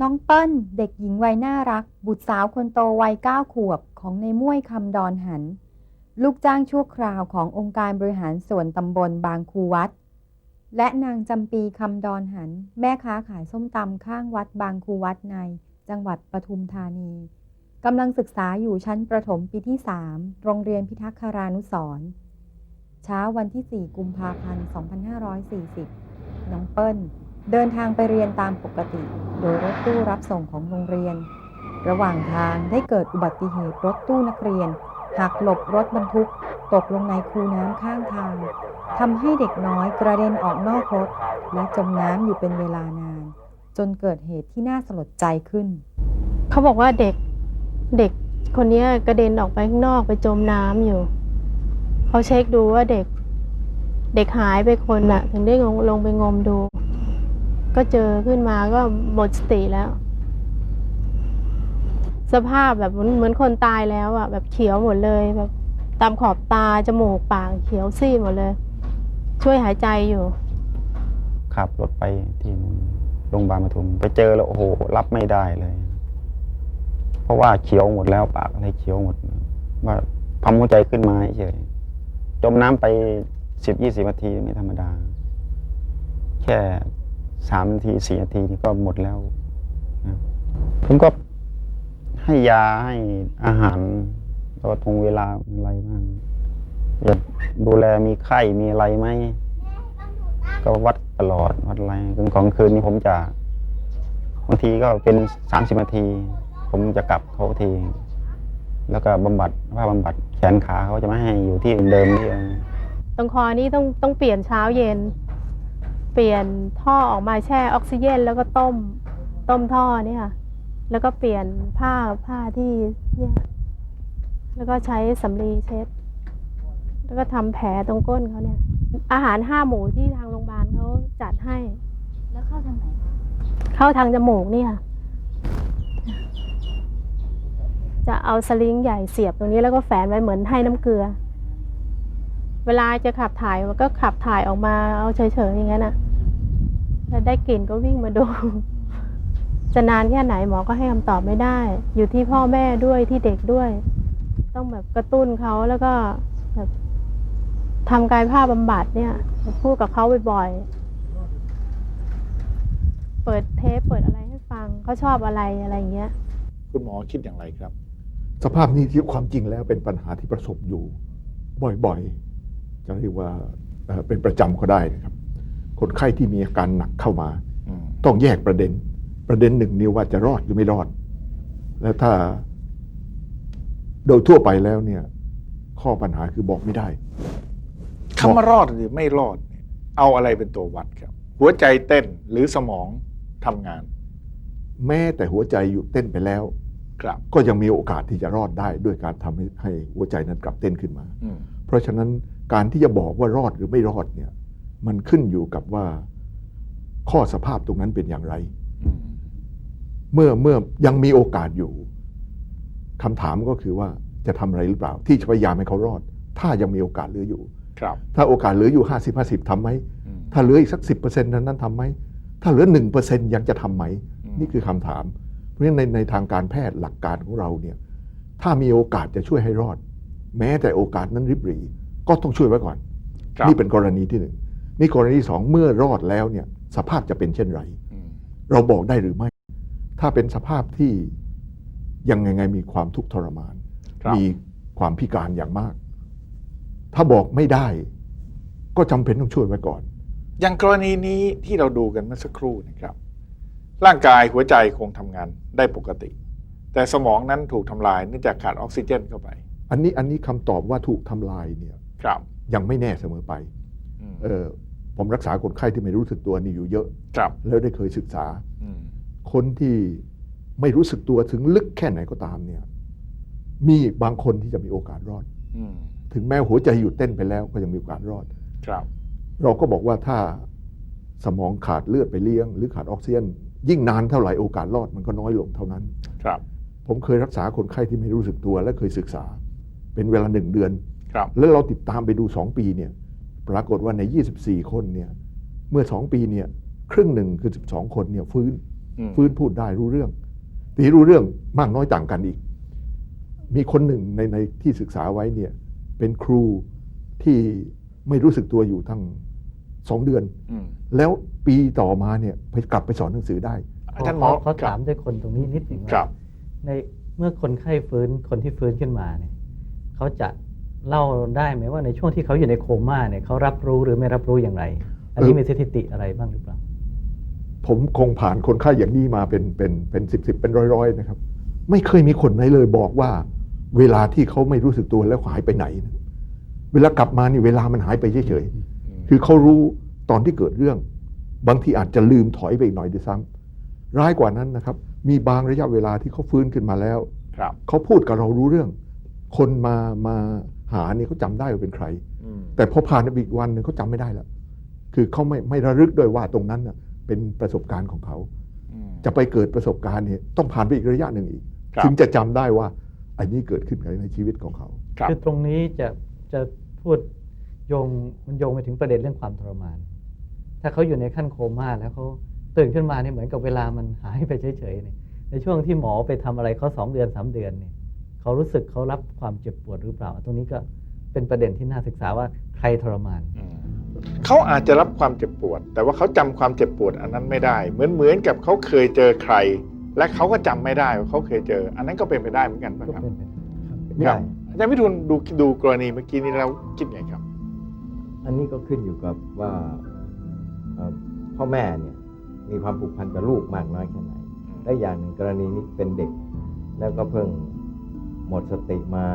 น้องเปิ้ลเด็กหญิงวัยน่ารัก บุตรสาวคนโตวัยเก้าขวบของในม่วยคำดอนหัน ลูกจ้างชั่วคราวขององค์การบริหารส่วนตำบลบางคูวัด และนางจำปีคำดอนหัน แม่ค้าขายส้มตำข้างวัดบางคูวัดใน จังหวัดปทุมธานีกำลังศึกษาอยู่ชั้นประถมปีที่ 3 โรงเรียนพิทักษ์คารานุสรเช้าวันที่ 4 กุมภาพันธ์ 2540 น้องเปิ้ล เดินทางไปเรียนตามปกติ โดยรถตู้รับส่งของโรงเรียน ระหว่างทางได้เกิดอุบัติเหตุรถตู้นักเรียนหักหลบรถบรรทุก ตกลงในคูน้ำข้างทางทำให้เด็กน้อยกระเด็นออกนอกรถ และจมน้ำอยู่เป็นเวลานาน จนเกิดเหตุที่น่าสลดใจขึ้น เขาบอกว่าเด็กเด็กคนนี้กระเด็นออกไปข้างนอกไปจมน้ำอยู่ เขาเช็คดูว่าเด็ก เด็กหายไปคนน่ะ ถึงได้ลงลงไปงมดู ก็เจอขึ้นมาก็หมดสติแล้ว สภาพแบบเหมือนคนตายแล้วอะ แบบเขียวหมดเลยแบบตามขอบตาจมูกปากเขียวซีดหมดเลย ช่วยหายใจอยู่ขับรถไปที่โรงพยาบาลปทุม ไปเจอแล้วโอ้โห รับไม่ได้เลย เพราะว่าเขียวหมดแล้วปากอะไรเขียวหมด ว่าพัมหัวใจขึ้นมาเฉยจมน้ำไปสิบยี่สิบนาทีไม่ธรรมดา แค่ สามนาทีสี่นาทีนี่ก็หมดแล้วนะผมก็ให้ยาให้อาหารแล้วก็ตรงเวลาอะไรบ้างอยากดูแลมีไข้มีอะไรไหมก็วัดตลอดวัดอะไรกลางของคืนนี้ผมจะบางทีก็เป็นสามสิบนาที ผมจะกลับเขาที แล้วก็บำบัดว่าบำบัดแขนขาเขาจะไม่ให้อยู่ที่เดิมที่ตรงคอนี่ต้องต้องเปลี่ยนเช้าเย็น เปลี่ยนท่อออกมาแช่ออกซิเจนแล้วก็ต้มต้มท่อเนี่ยค่ะ แล้วก็เปลี่ยนผ้าผ้าที่เนี่ยแล้วก็ใช้สำลีเช็ด แล้วก็ทำแผลตรงก้นเขาเนี่ย อาหารห้าหมูที่ทางโรงพยาบาลเขาจัดให้ แล้วเข้าทางไหนคะเข้าทางจมูกเนี่ยจะเอาสลิงใหญ่เสียบตรงนี้แล้วก็แฝนไว้เหมือนให้น้ำเกลือ เวลาจะขับถ่ายมันก็ขับถ่ายออกมาเอาเฉยๆอย่างนั้นนะ แล้วได้กลิ่นก็วิ่งมาดู จะนานแค่ไหนหมอก็ให้คำตอบไม่ได้ อยู่ที่พ่อแม่ด้วยที่เด็กด้วย ต้องแบบกระตุ้นเขาแล้วก็แบบทำกายภาพบำบัดเนี่ยพูดกับเขาบ่อยๆเปิดเทปเปิดอะไรให้ฟังเขาชอบอะไรอะไรอย่างเงี้ย คุณหมอคิดอย่างไรครับ สภาพนี้ที่ความจริงแล้วเป็นปัญหาที่ประสบอยู่ บ่อยๆจะเรียกว่าเอ่อเป็นประจำก็ได้นะครับ คนไข้ที่มีอาการหนักเข้ามาอืมต้องแยกประเด็น ประเด็นหนึ่งนี่ว่าจะรอดหรือไม่รอด แล้วถ้า โดยทั่วไปแล้วเนี่ย ข้อปัญหาคือบอกไม่ได้คำว่ารอดหรือไม่รอดเนี่ยเอาอะไรเป็นตัววัดครับ หัวใจเต้นหรือสมองทำงาน แม้แต่หัวใจหยุดเต้นไปแล้วครับก็ยังมีโอกาสที่จะรอดได้ด้วยการทำให้ให้หัวใจนั้นกลับเต้นขึ้นมาอืมเพราะฉะนั้นการที่จะบอกว่ารอดหรือไม่รอดเนี่ย มันขึ้นอยู่กับว่าข้อสภาพตรงนั้นเป็นอย่างไรอืมเมื่อเมื่อยังมีโอกาสอยู่คำถามก็คือว่าจะทำอะไรหรือเปล่า ที่จะพยายามให้เขารอด ถ้ายังมีโอกาสเหลืออยู่ ครับ ถ้าโอกาสเหลืออยู่ 50 50ทำไหมอืมถ้าเหลืออีกสัก 10%นั้นนั้นทำไหม ถ้าเหลือ 1%ยังจะทำไหมอืมนี่คือคำถาม เพราะฉะนั้นในในทางการแพทย์หลักการของเราเนี่ยถ้ามีโอกาสจะช่วยให้รอด แม้แต่โอกาสนั้นริบหรี่ก็ต้องช่วยไว้ก่อนครับนี่เป็นกรณีที่หนึ่ง นี่กรณีที่สองเมื่อรอดแล้วเนี่ยสภาพจะเป็นเช่นไรอืมเราบอกได้หรือไม่ ถ้าเป็นสภาพที่ยังไงไงมีความทุกข์ทรมานครับมีความพิการอย่างมาก ถ้าบอกไม่ได้ ก็จำเป็นต้องช่วยไว้ก่อน อย่างกรณีนี้ที่เราดูกันเมื่อสักครู่นะครับ ร่างกายหัวใจคงทำงานได้ปกติ แต่สมองนั้นถูกทำลายเนื่องจากขาดออกซิเจนเข้าไป อันนี้อันนี้คำตอบว่าถูกทำลายเนี่ยครับยังไม่แน่เสมอไปอืมเออ ผมรักษาคนไข้ที่ไม่รู้สึกตัวนี่อยู่เยอะ ครับ แล้วได้เคยศึกษา อืมคนที่ไม่รู้สึกตัวถึงลึกแค่ไหนก็ตามเนี่ย มีบางคนที่จะมีโอกาสรอด อืมถึงแม้หัวใจหยุดเต้นไปแล้วก็ยังมีโอกาสรอด ครับ เราก็บอกว่าถ้าสมองขาดเลือดไปเลี้ยง หรือขาดออกซิเจนยิ่งนานเท่าไหร่โอกาสรอดมันก็น้อยลงเท่านั้น ครับ ผมเคยรักษาคนไข้ที่ไม่รู้สึกตัวและเคยศึกษา เป็นเวลาหนึ่งเดือน ครับ แล้วเราติดตามไปดู2ปีเนี่ย ปรากฏว่าใน 24 คนเนี่ยเมื่อ 2 ปีเนี่ยครึ่งหนึ่งคือ 12 คนเนี่ยฟื้นอืมฟื้นพูดได้รู้เรื่องทีนี้รู้เรื่องมากน้อยต่างกันอีก มีคนหนึ่งในในที่ศึกษาไว้เนี่ยเป็นครูที่ไม่รู้สึกตัวอยู่ทั้งสองเดือนอืมแล้วปีต่อมาเนี่ยไปกลับไปสอนหนังสือได้ อาจารย์หมอเขาถามด้วยคนตรงนี้นิดหนึ่งครัว่าบในเมื่อคนไข้ฟื้นคนที่ฟื้นขึ้นมาเนี่ยเขาจะ เล่าได้ไหมว่าในช่วงที่เขาอยู่ในโคม่าเนี่ยเขารับรู้หรือไม่รับรู้อย่างไร อันนี้มีสถิติอะไรบ้างหรือเปล่า ผมคงผ่านคนไข้อย่างนี้มาเป็นเป็นเป็นสิบสิบเป็นร้อยร้อยๆนะครับ ไม่เคยมีคนไหนเลยบอกว่า เวลาที่เขาไม่รู้สึกตัวแล้วหายไปไหนนะเวลากลับมานี่เวลามันหายไปเฉยๆคือเขารู้ตอนที่เกิดเรื่อง บางทีอาจจะลืมถอยไปอีกหน่อยด้วยซ้ำร้ายกว่านั้นนะครับ มีบางระยะเวลาที่เขาฟื้นขึ้นมาแล้วครับเขาพูดกับเรารู้เรื่อง คนมามา หาเนี่ยเขาจำได้ว่าเป็นใครอืมแต่พอผ่านไปอีกวันหนึ่งเขาจำไม่ได้แล้วคือเขาไม่ไม่ระลึกด้วยว่าตรงนั้นน่ะเป็นประสบการณ์ของเขาอืมจะไปเกิดประสบการณ์เนี่ยต้องผ่านไปอีกระยะหนึ่งอีกครับถึงจะจำได้ว่าอันนี้เกิดขึ้นในชีวิตของเขาครับคือตรงนี้จะจะพูดโยงมันโยงไปถึงประเด็นเรื่องความทรมาน ถ้าเขาอยู่ในขั้นโคม่าแล้วเขาตื่นขึ้นมาเนี่ยเหมือนกับเวลามันหายไปเฉยๆเนี่ยในช่วงที่หมอไปทำอะไรเขาสองเดือนสามเดือนเนี่ย เขารู้สึกเขารับความเจ็บปวดหรือเปล่า ตรงนี้ก็เป็นประเด็นที่น่าศึกษาว่าใครทรมานอืมเขาอาจจะรับความเจ็บปวด แต่ว่าเขาจำความเจ็บปวดอันนั้นไม่ได้ เหมือนเหมือนกับเขาเคยเจอใคร และเขาก็จำไม่ได้ว่าเขาเคยเจอ อันนั้นก็เป็นไปได้เหมือนกันป่ะก็ครับเป็นไปได้ครับอาจารย์วิทูลดูดูกรณีเมื่อกี้นี้แล้วคิดไงครับ อันนี้ก็ขึ้นอยู่กับว่าเอ่อพ่อแม่เนี่ยมีความผูกพันกับลูกมากน้อยแค่ไหนและอย่างหนึ่งกรณีนี้เป็นเด็ก แล้วก็เพิ่ง หมดสติมา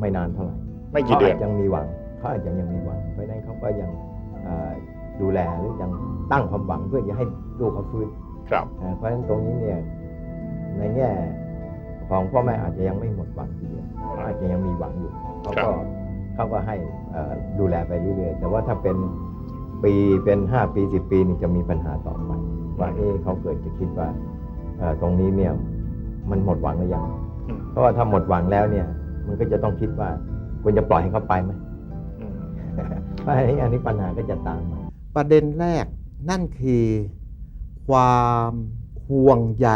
ไม่นานเท่าไหร่ไม่กี่เดือน ขาาจยังมีหวังเขาอาจจะยังมีหวัง เพราะฉะนั้นเขาก็ยังเอ่อดูแลหรือยังตั้งความหวังเพื่อจะให้ลูกเขาฟื้นครับเอ่อเพราะฉะนั้นตรงนี้เนี่ยในแง่ของพ่อแม่อาจจะยังไม่หมดหวังทีเดียวเขาอาจจะยังมีหวังอยู่เขาครัก็บ เขาก็ให้เอ่อดูแลไปเรื่อยๆแต่ว่าถ้าเป็นปีเป็นห้าปีสิบปีนี่จะมีปัญหาต่อไปว่าเอ๊ะเขาเกิดจะคิดว่าเอ่อตรงนี้เนี่ยมันหมดหวังหรือยังอืม เพราะว่าถ้าหมดหวังแล้วเนี่ย มันก็จะต้องคิดว่าควรจะปล่อยให้เขาไปไหมอืมเพราะอันนี้อันนี้ปัญหาก็จะตามมาประเด็นแรกนั่นคือความห่วงใย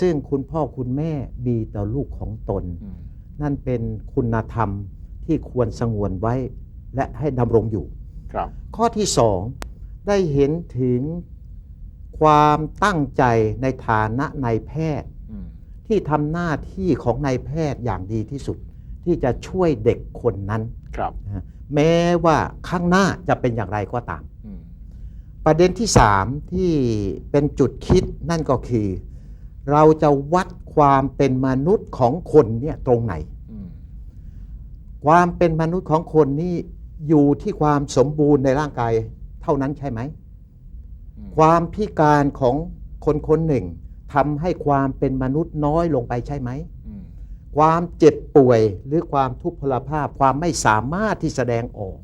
ซึ่งคุณพ่อคุณแม่มีต่อลูกของตนอืมนั่นเป็นคุณธรรมที่ควรสงวนไว้และให้ดำรงอยู่ ครับ ข้อที่สองได้เห็นถึงความตั้งใจในฐานะนายแพทย์อืม ที่ทำหน้าที่ของนายแพทย์อย่างดีที่สุด ที่จะช่วยเด็กคนนั้นครับนะฮะแม้ว่าข้างหน้าจะเป็นอย่างไรก็ตามอืมประเด็นที่สามที่เป็นจุดคิดนั่นก็คือ เราจะวัดความเป็นมนุษย์ของคนเนี่ยตรงไหนอืมความเป็นมนุษย์ของคนนี่อยู่ที่ความสมบูรณ์ในร่างกายเท่านั้นใช่ไหมอืมความพิการของคนคนหนึ่ง ทำให้ความเป็นมนุษย์น้อยลงไปใช่ไหมอืมความเจ็บป่วยหรือความทุพพลภาพความไม่สามารถที่แสดงออก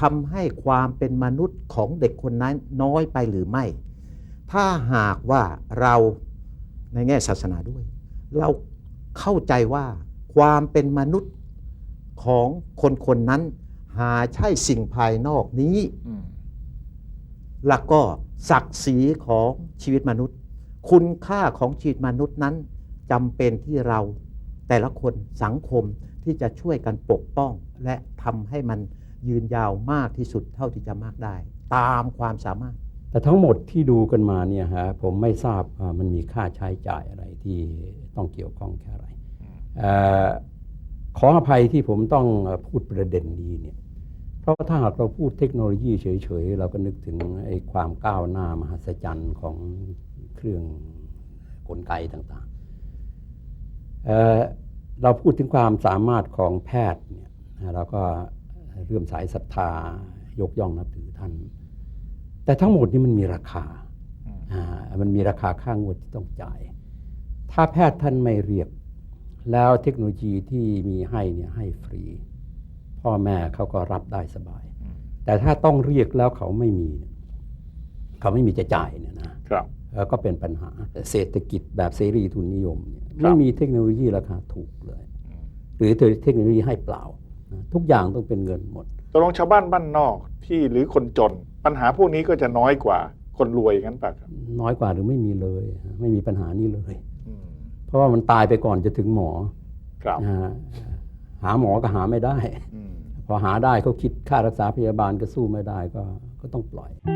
ทำให้ความเป็นมนุษย์ของเด็กคนนั้นน้อยไปหรือไม่ ถ้าหากว่าเราในแง่ศาสนาด้วย เราเข้าใจว่าความเป็นมนุษย์ของคนคนนั้น หาใช่สิ่งภายนอกนี้อืมแล้วก็ศักดิ์ศรีของชีวิตมนุษย์ คุณค่าของชีวิตมนุษย์นั้นจำเป็นที่เราแต่ละคนสังคมที่จะช่วยกันปกป้อง และทำให้มันยืนยาวมากที่สุดเท่าที่จะมากได้ ตามความสามารถ แต่ทั้งหมดที่ดูกันมาเนี่ยฮะผมไม่ทราบว่ามันมีค่าใช้จ่ายอะไรที่ต้องเกี่ยวข้องแค่ไหนเอ่อขออภัยที่ผมต้องพูดประเด็นนี้เนี่ยเพราะว่าถ้าหากเราพูดเทคโนโลยีเฉยๆ เราก็นึกถึงไอ้ความก้าวหน้ามหัศจรรย์ของ เครื่องกลไกต่างๆเอ่อเราพูดถึงความสามารถของแพทย์เนี่ยนะเราก็เรื่อมสายศรัทธายกย่องนับถือท่าน แต่ทั้งหมดนี้มันมีราคาอืมอ่ามันมีราคาค่างวดที่ต้องจ่าย ถ้าแพทย์ท่านไม่เรียก แล้วเทคโนโลยีที่มีให้เนี่ยให้ฟรี พ่อแม่เขาก็รับได้สบายอืมแต่ถ้าต้องเรียกแล้วเขาไม่มีเนี่ยเขาไม่มีจะจ่ายเนี่ยนะครับเอ่อ ก็เป็นปัญหาเศรษฐกิจแบบเสรีทุนนิยมเนี่ยครับไม่มีเทคโนโลยีราคาถูกเลยอืมหรือเทคโนโลยีให้เปล่านะทุกอย่างต้องเป็นเงินหมดตกลงชาวบ้านบ้านนอกที่หรือคนจน ปัญหาพวกนี้ก็จะน้อยกว่าคนรวยงั้นปะครับน้อยกว่าหรือไม่มีเลย ไม่มีปัญหานี้เลยอืมเพราะว่ามันตายไปก่อนจะถึงหมอครับนะฮะหาหมอก็หาไม่ได้อืมพอหาได้เขาคิดค่ารักษาพยาบาลก็สู้ไม่ได้ก็ก็ต้องปล่อยอ